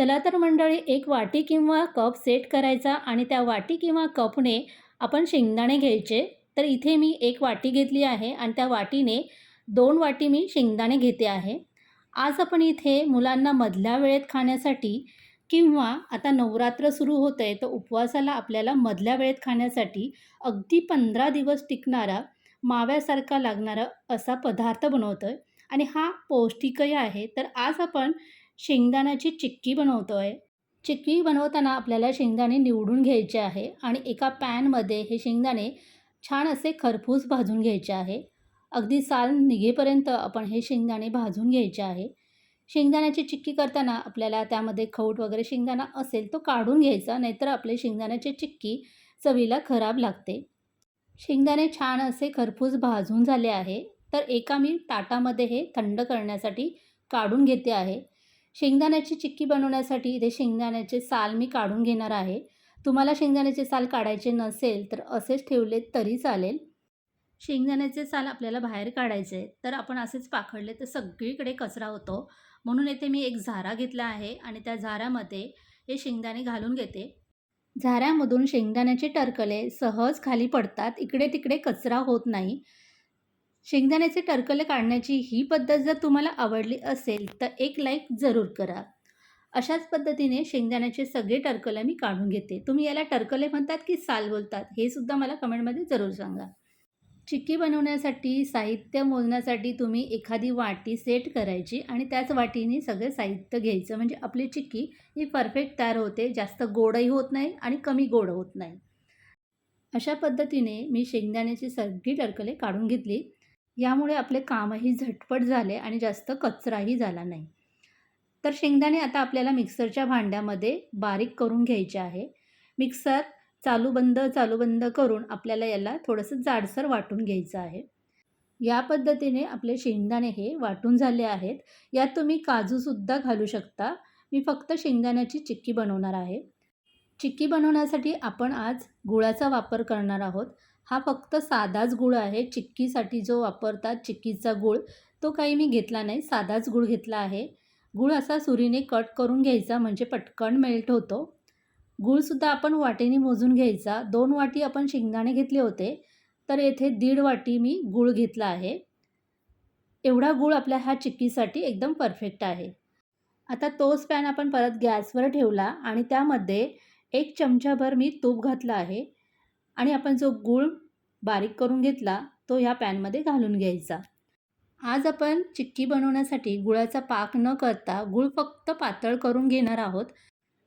चला तर मंडळी एक वाटी किंवा कप सेट करायचा आणि त्या वाटी किंवा कपने आपण शेंगदाणे घ्यायचे. तर इथे मी एक वाटी घेतली आहे आणि त्या वाटीने दोन वाटी मी शेंगदाणे घेते आहे. आज आपण इथे मुलांना मधल्या वेळेत खाण्यासाठी किंवा आता नवरात्र सुरू होतं आहे तर उपवासाला आपल्याला मधल्या वेळेत खाण्यासाठी अगदी पंधरा दिवस टिकणारा माव्यासारखा लागणारा असा पदार्थ बनवतो आहे आणि हा पौष्टिकही आहे. तर आज आपण शेंगदाण्याची चिक्की बनवतो आहे चिक्की बनवताना आपल्याला शेंगदाणे निवडून घ्यायचे आहे आणि एका पॅनमध्ये हे शेंगदाणे छान असे खरपूस भाजून घ्यायचे आहे. अगदी साल निघेपर्यंत आपण हे शेंगदाणे भाजून घ्यायचे आहे. शेंगदाण्याची चिक्की करताना आपल्याला त्यामध्ये खौट वगैरे शेंगदाणा असेल तो काढून घ्यायचा नाहीतर आपले शेंगदाण्याची चिक्की चवीला खराब लागते. शेंगदाणे छान असे खरपूस भाजून झाले आहे तर एका मी ताटामध्ये हे थंड करण्यासाठी काढून घेते आहे. शेंगदाण्याची चिक्की बनवण्यासाठी इथे शेंगदाण्याचे साल मी काढून घेणार आहे. तुम्हाला शेंगदाण्याचे साल काढायचे नसेल तर असेच ठेवले तरी चालेल. शेंगदाण्याचे साल आपल्याला बाहेर काढायचे तर आपण असेच पाखडले तर सगळीकडे कचरा होतो. म्हणून येथे मी एक झारा घेतला आहे आणि त्या झाऱ्यामध्ये हे शेंगदाणे घालून घेते. झाऱ्यामधून शेंगदाण्याचे टरकले सहज खाली पडतात. इकडे तिकडे कचरा होत नाही. शेंगदाण्याचे टरकले काढण्याची ही पद्धत जर तुम्हाला आवडली असेल तर एक लाईक जरूर करा. अशाच पद्धतीने शेंगदाण्याचे सगळे टरकले मी काढून घेते. तुम्ही याला टरकले म्हणतात की साल बोलतात हे सुद्धा मला कमेंटमध्ये जरूर सांगा. चिक्की बनवण्यासाठी साहित्य मोजण्यासाठी तुम्ही एखादी वाटी सेट करायची आणि त्याच वाटीने सगळे साहित्य घ्यायचं. म्हणजे आपली चिक्की ही परफेक्ट तयार होते जास्त गोडही होत नाही आणि कमी गोड होत नाही. अशा पद्धतीने मी शेंगदाण्याची सगळी टरकले काढून घेतली. यामुळे आपले कामही झटपट झाले आणि जास्त कचराही झाला नाही. तर शेंगदाणे आता आपल्याला मिक्सरच्या भांड्यामध्ये बारीक करून घ्यायचे आहे. मिक्सर चालू बंद चालू बंद करून आपल्याला याला थोडंसं जाडसर वाटून घ्यायचं आहे. या पद्धतीने आपले शेंगदाणे हे वाटून झाले आहेत. यात तुम्ही काजूसुद्धा घालू शकता. मी फक्त शेंगदाण्याची चिक्की बनवणार आहे. चिक्की बनवण्यासाठी आपण आज गुळाचा वापर करणार आहोत. हा फक्त साधाच गूळ आहे. चिक्कीसाठी जो वापरतात चिक्कीचा गूळ तो काही मी घेतला नाही. साधाच गूळ घेतला आहे. गूळ असा सुरीने कट करून घ्यायचा म्हणजे पटकन मेल्ट होतो. गूळसुद्धा आपण वाटीने मोजून घ्यायचा. दोन वाटी आपण शेंगदाणे घेतले होते तर येथे दीड वाटी मी गूळ घेतला आहे. एवढा गूळ आपल्या ह्या चिक्कीसाठी एकदम परफेक्ट आहे. आता तोच पॅन आपण परत गॅसवर ठेवला आणि त्यामध्ये एक चमचाभर मी तूप घातलं आहे. आणि आपण जो गूळ बारीक करून घेतला तो ह्या पॅनमध्ये घालून घ्यायचा. आज आपण चिक्की बनवण्यासाठी गुळाचा पाक न करता गूळ फक्त पातळ करून घेणार आहोत.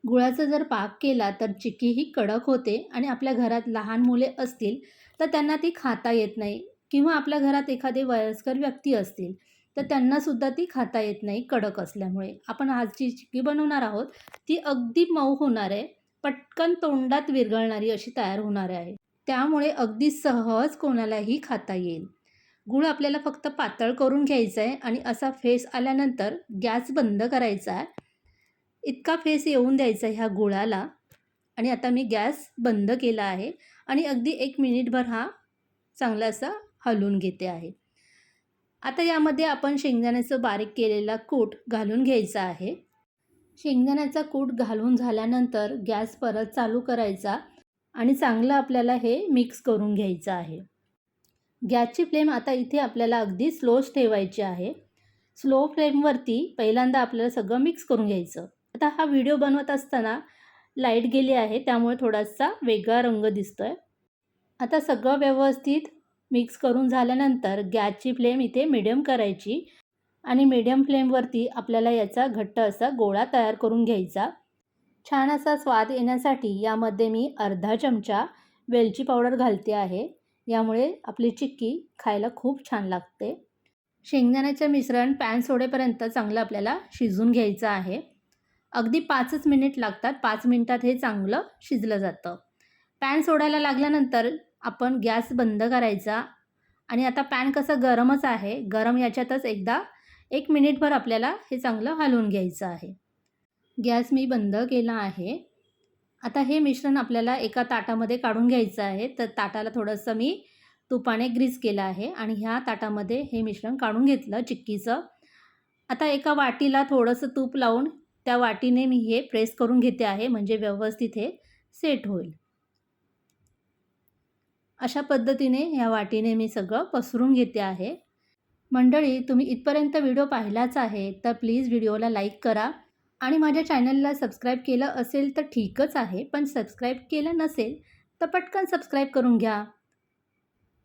गुळाचा जर पाक केला तर चिक्की ही कडक होते आणि आपल्या घरात लहान मुले असतील तर त्यांना ती खाता येत नाही किंवा आपल्या घरात एखादे वयस्कर व्यक्ती असतील तर त्यांनासुद्धा ती खाता येत नाही कडक असल्यामुळे. आपण आज जी चिक्की बनवणार आहोत ती अगदी मऊ होणार आहे. पटकन तोंडात विरघळणारी अशी तयार होणार आहे. त्यामुळे अगदी सहज कोणालाही खाता येईल. गूळ आपल्याला फक्त पातळ करून घ्यायचा आहे आणि असा फेस आल्यानंतर गॅस बंद करायचा. आहे इतका फेस येऊन द्यायचा ह्या गुळाला. आणि आता मी गॅस बंद केला आहे आणि अगदी एक मिनिटभर हा चांगला असा हलवून घेते आहे. आता यामध्ये आपण शेंगदाण्याचं बारीक केलेला कूट घालून घ्यायचा आहे. शेंगदाण्याचा कूट घालून झाल्यानंतर गॅस परत चालू करायचा आणि चांगलं आपल्याला हे मिक्स करून घ्यायचं आहे. गॅसची फ्लेम आता इथे आपल्याला अगदी स्लोच ठेवायची आहे. स्लो फ्लेमवरती पहिल्यांदा आपल्याला सगळं मिक्स करून घ्यायचं. आता हा व्हिडिओ बनवत असताना लाइट गेली आहे त्यामुळे थोडासा वेगळा रंग दिसतो आहे आता सगळं व्यवस्थित मिक्स करून झाल्यानंतर गॅसची फ्लेम इथे मिडियम करायची. आणि मीडियम फ्लेमवरती आपल्याला याचा घट्ट असा गोळा तयार करून घ्यायचा. छान असा स्वाद येण्यासाठी यामध्ये मी अर्धा चमचा वेलची पावडर घालते आहे. यामुळे आपली चिक्की खायला खूप छान लागते. शेंगदाण्याचं मिश्रण पॅन सोडेपर्यंत चांगलं आपल्याला शिजून घ्यायचं आहे. अगदी पाचच मिनिट लागतात. पाच मिनिटात हे चांगलं शिजलं जातं. पॅन सोडायला लागल्यानंतर आपण गॅस बंद करायचा. आणि आता पॅन कसं गरमच आहे. गरम याच्यातच एकदा एक मिनिटभर आपल्याला हे चांगलं हलवून घ्यायचं आहे. गॅस मी बंद केला आहे. आता हे मिश्रण आपल्याला एका ताटामध्ये काढून घ्यायचं आहे. तर ताटाला थोडंसं मी तुपाने ग्रीस केलं आहे आणि ह्या ताटामध्ये हे मिश्रण काढून घेतलं चिक्कीचं. आता एका वाटीला थोडंसं तूप लावून त्या वाटीने मी हे प्रेस करून घेते आहे म्हणजे व्यवस्थित हे सेट होईल. अशा पद्धतीने ह्या वाटीने मी सगळं पसरून घेते आहे. मंडळी तुम्ही इथपर्यंत व्हिडिओ पाहिलाच आहे तर प्लीज व्हिडिओला लाईक करा. आणि माझ्या चॅनलला सबस्क्राईब केलं असेल तर ठीकच आहे पण सबस्क्राईब केलं नसेल तर पटकन सबस्क्राईब करून घ्या.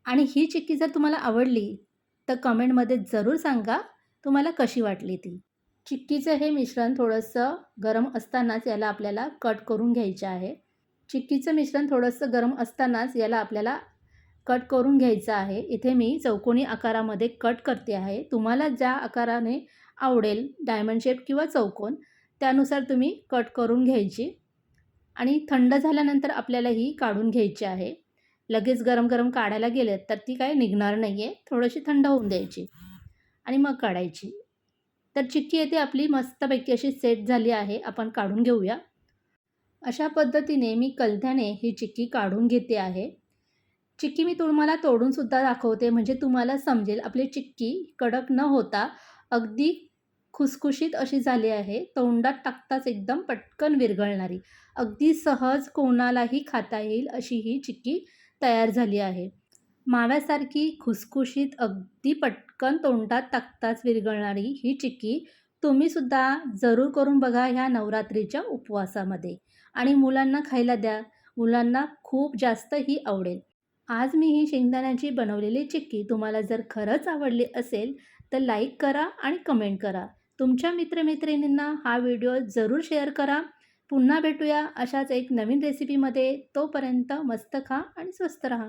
आणि ही चिक्की जर तुम्हाला आवडली तर कमेंटमध्ये जरूर सांगा तुम्हाला कशी वाटली ती. चिक्कीचं हे मिश्रण थोडंसं गरम असतानाच याला आपल्याला कट करून घ्यायचं आहे. चिक्कीचं मिश्रण थोडंसं गरम असतानाच याला आपल्याला कट करून घ्यायचं आहे. इथे मी चौकोनी आकारामध्ये कट करते आहे. तुम्हाला ज्या आकाराने आवडेल डायमंड शेप किंवा चौकोन त्यानुसार तुम्ही कट करून घ्यायची आणि थंड झाल्यानंतर आपल्याला ही काढून घ्यायची आहे. लगेच गरम गरम काढायला गेलेत तर ती काय निघणार नाही आहे थोडीशी थंड होऊन द्यायची आणि मग काढायची. तर चिक्की येथे आपली मस्तपैकी अशी सेट झाली आहे. आपण काढून घेऊया. अशा पद्धतीने मी कलथ्याने ही चिक्की काढून घेते आहे. चिक्की मी तुम्हाला तोडूनसुद्धा दाखवते म्हणजे तुम्हाला समजेल. आपली चिक्की कडक न होता अगदी खुसखुशीत अशी झाली आहे. तोंडात टाकताच एकदम पटकन विरघळणारी. अगदी सहज कोणालाही खाता येईल अशी ही चिक्की तयार झाली आहे. माव्यासारखी खुसखुशीत अगदी पटकन तोंडात टाकताच विरघळणारी ही चिक्की तुम्हीसुद्धा जरूर करून बघा ह्या नवरात्रीच्या उपवासामध्ये. आणि मुलांना खायला द्या. मुलांना खूप जास्त ही आवडेल. आज मी ही शेंगदाण्याची बनवलेली चिक्की तुम्हाला जर खरंच आवडली असेल तर लाईक करा आणि कमेंट करा. तुमच्या मित्रमैत्रिणींना हा व्हिडिओ जरूर शेअर करा. पुन्हा भेटूया अशाच एक नवीन रेसिपीमध्ये तोपर्यंत मस्त खा आणि स्वस्त राहा.